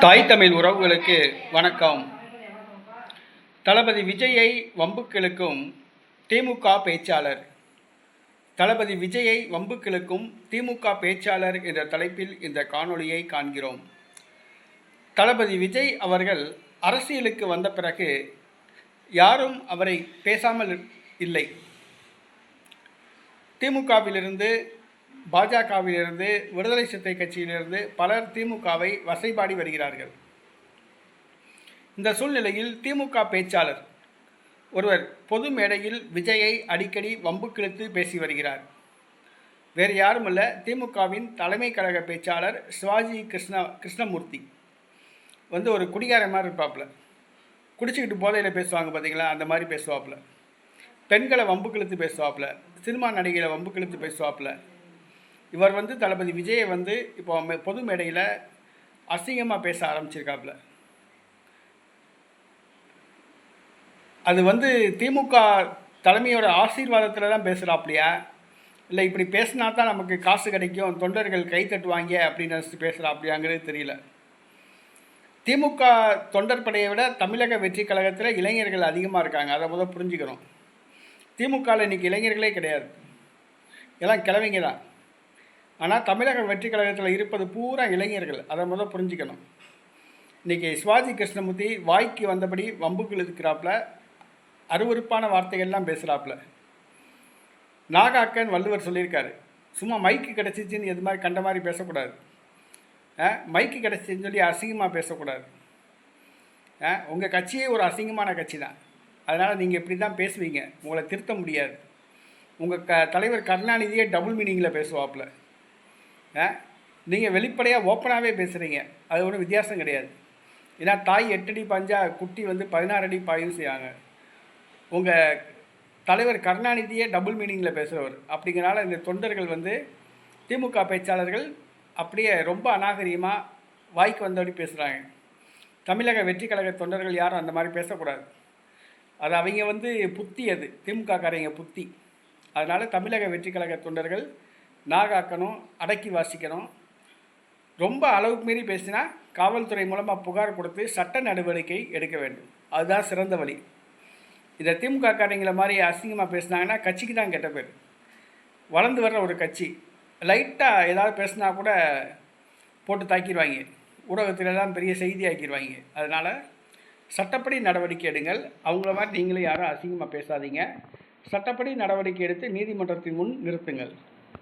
தாய் தமிழ் உறவுகளுக்கு வணக்கம். தளபதி விஜயை வம்புக்கிழுக்கும் திமுக பேச்சாளர். தளபதி விஜயை வம்புக்கிழுக்கும் திமுக பேச்சாளர் என்ற தலைப்பில் இந்த காணொளியை காண்கிறோம். தளபதி விஜய் அவர்கள் அரசியலுக்கு வந்த பிறகு யாரும் அவரை பேசாமல் இல்லை. திமுகவிலிருந்து பாஜகவிலிருந்து விடுதலை சிறுத்தை கட்சியிலிருந்து பலர் திமுகவை வசைபாடி வருகிறார்கள். இந்த சூழ்நிலையில் திமுக பேச்சாளர் ஒருவர் பொது மேடையில் விஜயை அடிக்கடி வம்புக்கிழுத்து பேசி வருகிறார். வேறு யாருமல்ல திமுகவின் தலைமை கழக பேச்சாளர் சிவாஜி கிருஷ்ண கிருஷ்ணமூர்த்தி. வந்து ஒரு குடிகார மாதிரி இருப்பாப்புல. குடிச்சிக்கிட்டு போதையில் பேசுவாங்க பார்த்தீங்களா அந்த மாதிரி பேசுவாப்புல. பெண்களை வம்பு கிழித்து பேசுவாப்புல. சினிமா நடிகைகளை வம்பு கிழித்து பேசுவாப்புல. இவர் வந்து தளபதி விஜயை வந்து இப்போ பொது மேடையில் அசிங்கமாக பேச ஆரம்பிச்சிருக்காப்புல. அது வந்து திமுக தலைமையோட ஆசீர்வாதத்தில் தான் பேசுகிறாப்லையா இல்லை இப்படி பேசினா தான் நமக்கு காசு கிடைக்கும் தொண்டர்கள் கை தட்டுவாங்க அப்படின்னு நினச்சிட்டு பேசுகிறாப்லையாங்கிறது தெரியல. திமுக தொண்டர் படையை விட தமிழக வெற்றி கழகத்தில் இளைஞர்கள் அதிகமாக இருக்காங்க அதை முதல் புரிஞ்சுக்கிறோம். திமுகவில் இன்றைக்கி இளைஞர்களே கிடையாது. எல்லாம் கிழவிங்க தான். ஆனால் தமிழக வெற்றி கழகத்தில் இருப்பது பூரா இளைஞர்கள். அதை முதல் புரிஞ்சுக்கணும். இன்றைக்கி சிவாஜி கிருஷ்ணமூர்த்தி வாய்க்கு வந்தபடி வம்புக்கு இருக்கிறாப்புல அருவருப்பான வார்த்தைகள்லாம் பேசுகிறாப்புல நாகாக்கன் வள்ளுவர் சொல்லியிருக்காரு சும்மா மைக்கு கிடச்சிச்சின்னு எது மாதிரி கண்ட மாதிரி பேசக்கூடாது. ஆ, மைக்கு கிடச்சின்னு சொல்லி அசிங்கமாக பேசக்கூடாது. உங்கள் கட்சியே ஒரு அசிங்கமான கட்சி தான். அதனால் நீங்கள் இப்படி தான் பேசுவீங்க. உங்களை திருத்த முடியாது. உங்கள் க தலைவர் கருணாநிதியே டபுள் மீனிங்கில் பேசுவாப்புல. நீங்கள் வெளிப்படையாக ஓப்பனாகவே பேசுகிறீங்க அது ஒன்றும் வித்தியாசம் கிடையாது. ஏன்னா தாய் எட்டடி பஞ்சா குட்டி வந்து பதினாறு அடி பாயும் செய்வாங்க. உங்கள் தலைவர் கருணாநிதியே டபுள் மீனிங்கில் பேசுகிறவர் அப்படிங்கிறனால இந்த தொண்டர்கள் வந்து திமுக பேச்சாளர்கள் அப்படியே ரொம்ப அநாகரிகமாக வாய்க்கு வந்தபடி பேசுகிறாங்க தமிழக வெற்றி கழக தொண்டர்கள் யாரும் அந்த மாதிரி பேசக்கூடாது. அது அவங்க வந்து புத்தி அது. திமுக காரங்க புத்தி. அதனால் தமிழக வெற்றி கழக தொண்டர்கள் நாகாக்கணும் அடக்கி வாசிக்கணும். ரொம்ப அளவுக்கு மீறி பேசினா காவல்துறை மூலமாக புகார் கொடுத்து சட்ட நடவடிக்கை எடுக்க வேண்டும். அதுதான் சிறந்த வழி. இதை திமுக காரங்களை மாதிரி அசிங்கமாக பேசுனாங்கன்னா கட்சிக்கு தான் கெட்ட பேர். வளர்ந்து வர்ற ஒரு கட்சி. லைட்டாக ஏதாவது பேசினா கூட போட்டு தாக்கிடுவாங்க. ஊடகத்திலெல்லாம் பெரிய செய்தி ஆக்கிடுவாங்க. அதனால் சட்டப்படி நடவடிக்கை எடுங்கள். அவங்கள மாதிரி நீங்களும் யாரும் அசிங்கமாக பேசாதீங்க. சட்டப்படி நடவடிக்கை எடுத்து நீதிமன்றத்தின் முன் நிறுத்துங்கள்.